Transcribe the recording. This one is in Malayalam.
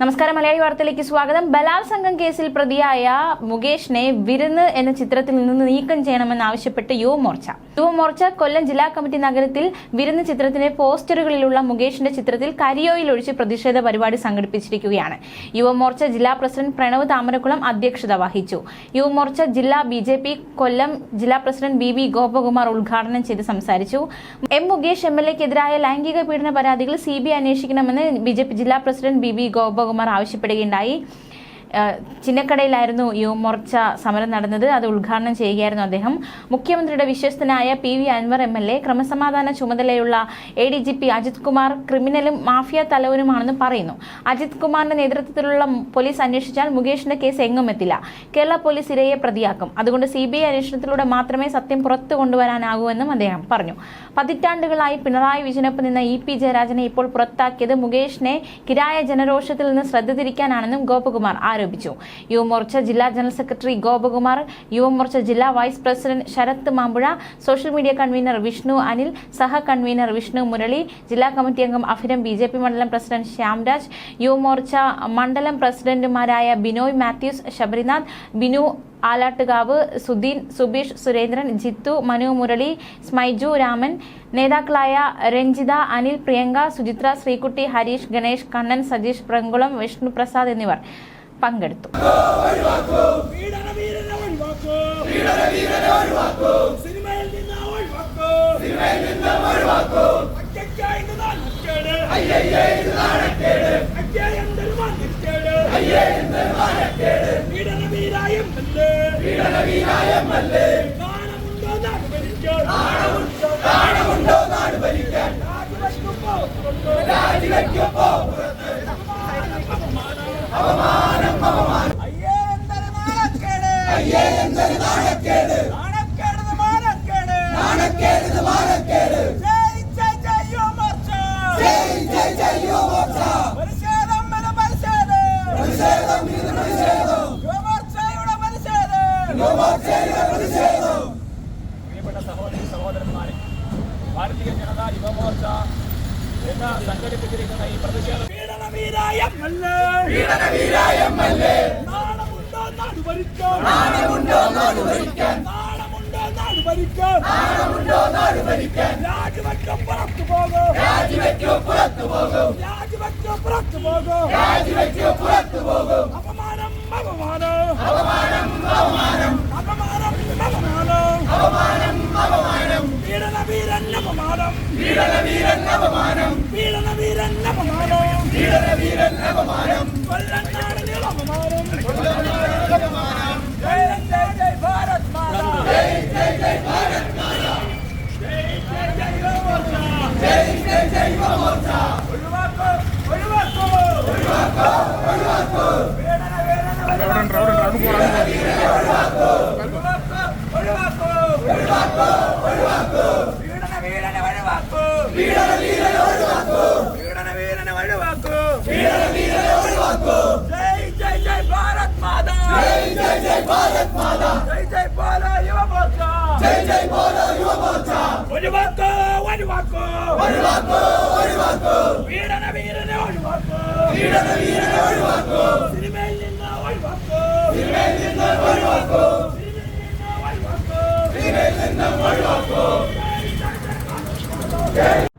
നമസ്കാരം മലയാളി വാർത്തയിലേക്ക് സ്വാഗതം. ബലാത്സംഗം കേസിൽ പ്രതിയായ മുകേഷിനെ വിരുന്ന് എന്ന ചിത്രത്തിൽ നിന്ന് നീക്കം ചെയ്യണമെന്നാവശ്യപ്പെട്ട് യുവമോർച്ച. യുവമോർച്ച കൊല്ലം ജില്ലാ കമ്മിറ്റി നഗരത്തിൽ വിരുന്ന് ചിത്രത്തിന്റെ പോസ്റ്ററുകളിലുള്ള മുകേഷിന്റെ ചിത്രത്തിൽ കരിയോയിൽ ഒഴിച്ച് പ്രതിഷേധ പരിപാടി സംഘടിപ്പിച്ചിരിക്കുകയാണ്. യുവമോർച്ച ജില്ലാ പ്രസിഡന്റ് പ്രണവ് താമരക്കുളം അധ്യക്ഷത വഹിച്ചു. യുവമോർച്ച ജില്ലാ ബി കൊല്ലം ജില്ലാ പ്രസിഡന്റ് ബി ഗോപകുമാർ ഉദ്ഘാടനം ചെയ്ത് സംസാരിച്ചു. എം മുകേഷ് എം ലൈംഗിക പീഡന പരാതികൾ സി ബി അന്വേഷിക്കണമെന്ന് ബി ജില്ലാ പ്രസിഡന്റ് ബി ഗോപകുമാർ ആവശ്യപ്പെടുകയുണ്ടായി. ചിന്നക്കടയിലായിരുന്നു യുവമോർച്ച സമരം നടന്നത്. അത് ഉദ്ഘാടനം ചെയ്യുകയായിരുന്നു അദ്ദേഹം. മുഖ്യമന്ത്രിയുടെ വിശ്വസ്തനായ P V Anvar M L A ക്രമസമാധാന ചുമതലയുള്ള A D G P Ajit Kumar ക്രിമിനലും mafia തലവനുമാണെന്ന് പറയുന്നു. അജിത് കുമാറിന്റെ നേതൃത്വത്തിലുള്ള പോലീസ് അന്വേഷിച്ചാൽ മുകേഷിന്റെ കേസ് എങ്ങും എത്തില്ല. കേരള പോലീസ് ഇരയെ പ്രതിയാക്കും. അതുകൊണ്ട് സി ബി ഐ അന്വേഷണത്തിലൂടെ മാത്രമേ സത്യം പുറത്തു കൊണ്ടുവരാനാകൂ എന്നും അദ്ദേഹം പറഞ്ഞു. പതിറ്റാണ്ടുകളായി പിണറായി വിജയനൊപ്പം നിന്ന ഇ പി ജയരാജനെ ഇപ്പോൾ പുറത്താക്കിയത് മുകേഷിനെ കിരായ ജനരോഷത്തിൽ നിന്ന് ശ്രദ്ധ തിരിക്കാനാണെന്നും ഗോപകുമാർ ആരോപിച്ചു. യുവമോർച്ച ജില്ലാ ജനറൽ സെക്രട്ടറി ഗോപകുമാർ യുവമോർച്ച ജില്ലാ vice president Sharath Mampuzha social media convener Vishnu Anil സഹ കൺവീനർ വിഷ്ണു മുരളി ജില്ലാ കമ്മിറ്റി അംഗം അഭിരം ബി മണ്ഡലം പ്രസിഡന്റ് ശ്യാംരാജ് യുവമോർച്ച മണ്ഡലം പ്രസിഡന്റുമാരായ ബിനോയ് മാത്യൂസ് ശബരിനാഥ് ബിനു ആലാട്ടുകാവ് സുദീൻ സുബീഷ് സുരേന്ദ്രൻ ജിത്തു മനു മുരളി സ്മൈജു രാമൻ നേതാക്കളായ രഞ്ജിത അനിൽ പ്രിയങ്ക സുചിത്ര ശ്രീകുട്ടി ഹരീഷ് ഗണേഷ് കണ്ണൻ സജീഷ് പ്രങ്കുളം വിഷ്ണുപ്രസാദ് എന്നിവർ. പങ്കെടുത്തു പീഡനവീരനെ ഒഴിവാക്കൂ. സിനിമയിൽ നിന്ന് ഒഴിവാക്കൂ. ഒറ്റയ്ക്കായി ഇത് നാണക്കേട്. അയ്യേ, എന്തൊരു മാന്യക്കേട്. പീഡനവീരായ എം.എൽ.എ. നാണമുണ്ടോ നാട് ഭരിക്കാൻ? രാജിവെക്കുമ്പോ പുറത്ത്. അയ്യേ, എന്തൊരു നാണക്കേട്. നാണക്കേട് മാനക്കേട്. ജയ് ജയ് ജയ് യുവമോർച്ച. പ്രതിഷേധം ഇത് പ്രതിഷേധം. യുവമോർച്ചയുടെ പ്രതിഷേധം. പ്രിയപ്പെട്ട സഹോദരി സഹോദരന്മാരെ ഭാരതീയ ജനതാ യുവമോർച്ച എന്ന സംഘടിപ്പിച്ചിരിക്കുന്ന ഈ പ്രതിഷേധം നാണമുണ്ടോ നാട് ഭരിക്കാൻ? രാജിവെക്കും പുറത്തു പോകും. രാജിവെക്കും പുറത്തു പോകും. അപമാനം അപമാനം അപമാനം അപമാനം പീഡനവീരൻ അപമാനം. പീഡനവീരൻ അപമാനം. കൊല്ലനാടിന് അപമാനം. ജയ് ജയ് ജയ് ഭാരത് മാതാ. ജയ് ജയ് ജയ് യുവമോർച്ച. ഒഴിവാക്കൂ, ഒഴിവാക്കൂ. പീഡനവീരനെ ഒഴിവാക്കൂ. ഒഴിവാക്കൂ, ഒഴിവാക്കൂ. പീഡനവീരനെ ഒഴിവാക്കൂ. ജയ് ജയ് ജയ് ഭാരത് മാതാ. ജയ് ജയ് പോലോ യുവമോർച്ച ഒഴിവാക്കൂ ഒഴിവാക്കൂ പീഡനവീരനെ ഒഴിവാക്കൂ സിനിമയിൽ നിന്ന് ഒഴിവാക്കൂ സിനിമയിൽ നിന്ന് ഒഴിവാക്കൂ Okay.